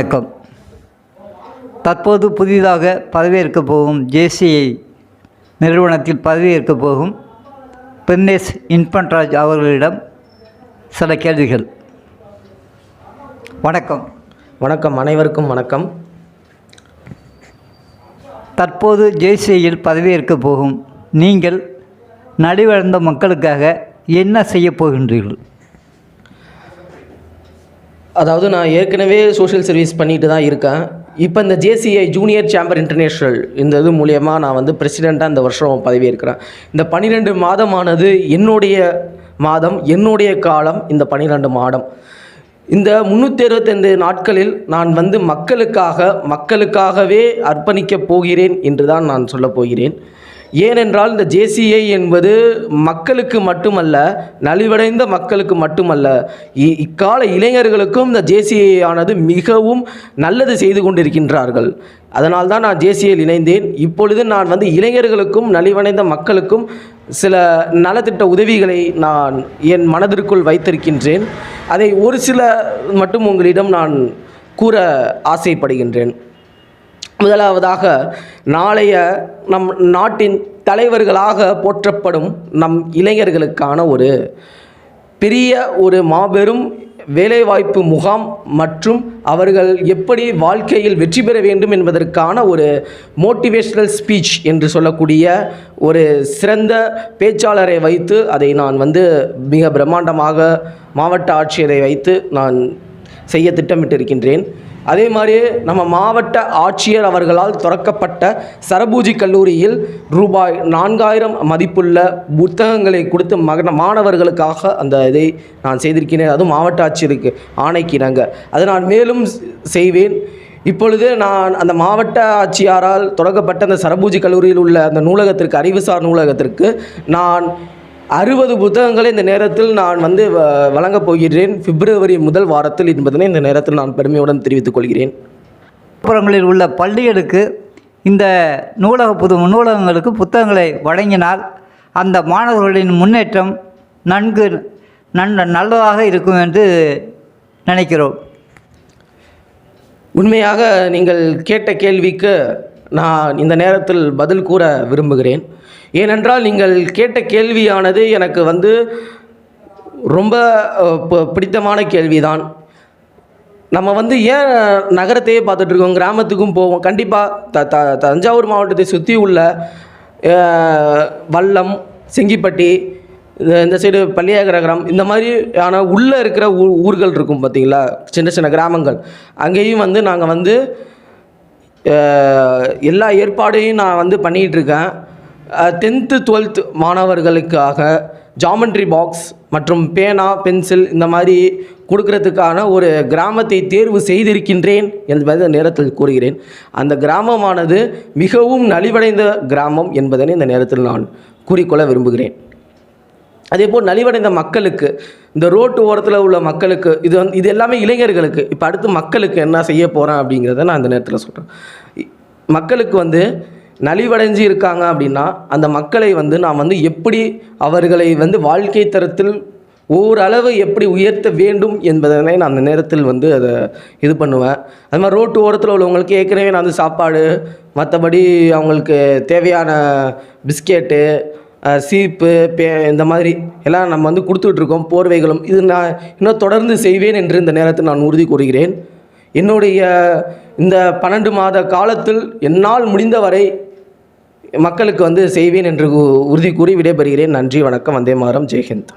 வணக்கம். தற்போது புதிதாக பதவியேற்கப் போகும் ஜேசிஐ நிறுவனத்தில் பதவியேற்கப் போகும் பெர்னேஸ் இன்ஃபன்ட்ராஜ் அவர்களிடம் சில கேள்விகள். வணக்கம். வணக்கம் அனைவருக்கும் வணக்கம். தற்போது ஜேசிஐயில் பதவியேற்கப் போகும் நீங்கள் நலிவடைந்த மக்களுக்காக என்ன செய்யப் போகின்றீர்கள்? அதாவது நான் ஏற்கனவே சோஷியல் சர்வீஸ் பண்ணிட்டு தான் இருக்கேன். இப்போ இந்த ஜேசிஐ ஜூனியர் சேம்பர் இன்டர்நேஷ்னல் இந்த இது மூலயமா நான் வந்து பிரசிடெண்ட்டாக இந்த வருஷம் பதவியேற்கிறேன். இந்த பன்னிரெண்டு மாதமானது என்னுடைய மாதம் என்னுடைய காலம் இந்த பன்னிரெண்டு மாதம். இந்த முந்நூற்றி அறுபத்தைந்து நாட்களில் நான் வந்து மக்களுக்காக மக்களுக்காகவே அர்ப்பணிக்கப் போகிறேன் என்று தான் நான் சொல்லப் போகிறேன். ஏனென்றால் இந்த ஜேசிஐ என்பது மக்களுக்கு மட்டுமல்ல நலிவடைந்த மக்களுக்கு மட்டுமல்ல. இ- இக்கால இளைஞர்களுக்கும் இந்த ஜேசிஐ ஆனது மிகவும் நல்லது செய்து கொண்டிருக்கின்றார்கள். அதனால் தான் நான் ஜேசிஐயில் இணைந்தேன். இப்பொழுது நான் வந்து இளைஞர்களுக்கும் நலிவடைந்த மக்களுக்கும் சில நலத்திட்ட உதவிகளை நான் என் மனதிற்குள் வைத்திருக்கின்றேன். அதை ஒரு சில மட்டும் உங்களிடம் நான் கூற ஆசைப்படுகின்றேன். முதலாவதாக நாளைய நம் நாட்டின் தலைவர்களாக போற்றப்படும் நம் இளைஞர்களுக்கான ஒரு பெரிய ஒரு மாபெரும் வேலைவாய்ப்பு முகாம் மற்றும் அவர்கள் எப்படி வாழ்க்கையில் வெற்றி பெற வேண்டும் என்பதற்கான ஒரு மோட்டிவேஷ்னல் ஸ்பீச் என்று சொல்லக்கூடிய ஒரு சிறந்த பேச்சாளரை வைத்து அதை நான் வந்து மிக பிரம்மாண்டமாக மாவட்ட ஆட்சியரை வைத்து நான் செய்ய திட்டமிட்டிருக்கின்றேன். அதே மாதிரியே நம்ம மாவட்ட ஆட்சியர் அவர்களால் திறக்கப்பட்ட சரபூஜி கல்லூரியில் ரூபாய் நான்காயிரம் மதிப்புள்ள புத்தகங்களை கொடுத்து மகன மாணவர்களுக்காக அந்த இதை நான் செய்திருக்கிறேன். அதுவும் மாவட்ட ஆட்சியருக்கு ஆணைக்கிறாங்க அதை நான் மேலும் செய்வேன். இப்பொழுது நான் அந்த மாவட்ட ஆட்சியாரால் தொடங்கப்பட்ட அந்த சரபூஜி கல்லூரியில் உள்ள அந்த நூலகத்திற்கு அறிவுசார் நூலகத்திற்கு நான் அறுபது புத்தகங்களை இந்த நேரத்தில் நான் வந்து வ- வழங்கப் போகிறேன் பிப்ரவரி முதல் வாரத்தில் என்பதனை இந்த நேரத்தில் நான் பெருமையுடன் தெரிவித்துக் கொள்கிறேன். புறங்களில் உள்ள பள்ளிகளுக்கு இந்த நூலக புது நூலகங்களுக்கு புத்தகங்களை வழங்கினால் அந்த மாணவர்களின் முன்னேற்றம் நன்கு நன் நல்லதாக இருக்கும் என்று நினைக்கிறோம். உண்மையாக நீங்கள் கேட்ட கேள்விக்கு நான் இந்த நேரத்தில் பதில் கூற விரும்புகிறேன். ஏனென்றால் நீங்கள் கேட்ட கேள்வியானது எனக்கு வந்து ரொம்ப ப- பிடித்தமான கேள்விதான். நம்ம வந்து ஏன் நகரத்தையே பார்த்துட்ருக்கோம் கிராமத்துக்கும் போவோம். கண்டிப்பாக த த தஞ்சாவூர் மாவட்டத்தை சுற்றி உள்ள வல்லம் செங்கிப்பட்டி இந்த- சைடு சைடு பள்ளியாகரகரம் இந்த மாதிரியான உள்ளே இருக்கிற ஊ ஊர்கள் இருக்கும் பார்த்தீங்களா சின்ன சின்ன கிராமங்கள். அங்கேயும் வந்து நாங்கள் வந்து எல்லா ஏற்பாடையும் நான் வந்து பண்ணிகிட்ருக்கேன். டென்த்து டுவெல்த் மாணவர்களுக்காக ஜாமெண்ட்ரி பாக்ஸ் மற்றும் பேனா பென்சில் இந்த மாதிரி கொடுக்கறதுக்கான ஒரு கிராமத்தை தேர்வு செய்திருக்கின்றேன் என்பதை நேரத்தில் கூறுகிறேன். அந்த கிராமமானது மிகவும் நலிவடைந்த கிராமம் என்பதனை இந்த நேரத்தில் நான் கூறிக்கொள்ள விரும்புகிறேன். அதே போல் நலிவடைந்த மக்களுக்கு இந்த ரோட்டு ஓரத்தில் உள்ள மக்களுக்கு இது வந்து இது எல்லாமே இளைஞர்களுக்கு. இப்போ அடுத்து மக்களுக்கு என்ன செய்ய போகிறேன் அப்படிங்கிறத நான் அந்த நேரத்தில் சொல்கிறேன் மக்களுக்கு வந்து நலிவடைஞ்சு இருக்காங்க அப்படின்னா அந்த மக்களை வந்து நான் வந்து எப்படி அவர்களை வந்து வாழ்க்கை தரத்தில் ஓரளவு எப்படி உயர்த்த வேண்டும் என்பதனை நான் அந்த நேரத்தில் வந்து அதை இது பண்ணுவேன். அது மாதிரி ரோட்டு ஓரத்தில் உள்ளவங்களுக்கு ஏற்கனவே நான் வந்து சாப்பாடு மற்றபடி அவங்களுக்கு தேவையான பிஸ்கெட்டு சீப்பு பே இந்த மாதிரி எல்லாம் நம்ம வந்து கொடுத்துட்ருக்கோம் போர்வைகளும். இது நான் இன்னும் தொடர்ந்து செய்வேன் என்று இந்த நேரத்தில் நான் உறுதி கூறுகிறேன். என்னுடைய இந்த பன்னெண்டு மாத காலத்தில் என்னால் முடிந்தவரை மக்களுக்கு வந்து செய்வேன் என்று உறுதி கூறி விடைபெறுகிறேன். நன்றி வணக்கம் வந்தே மாறம் ஜெய்ஹிந்த்.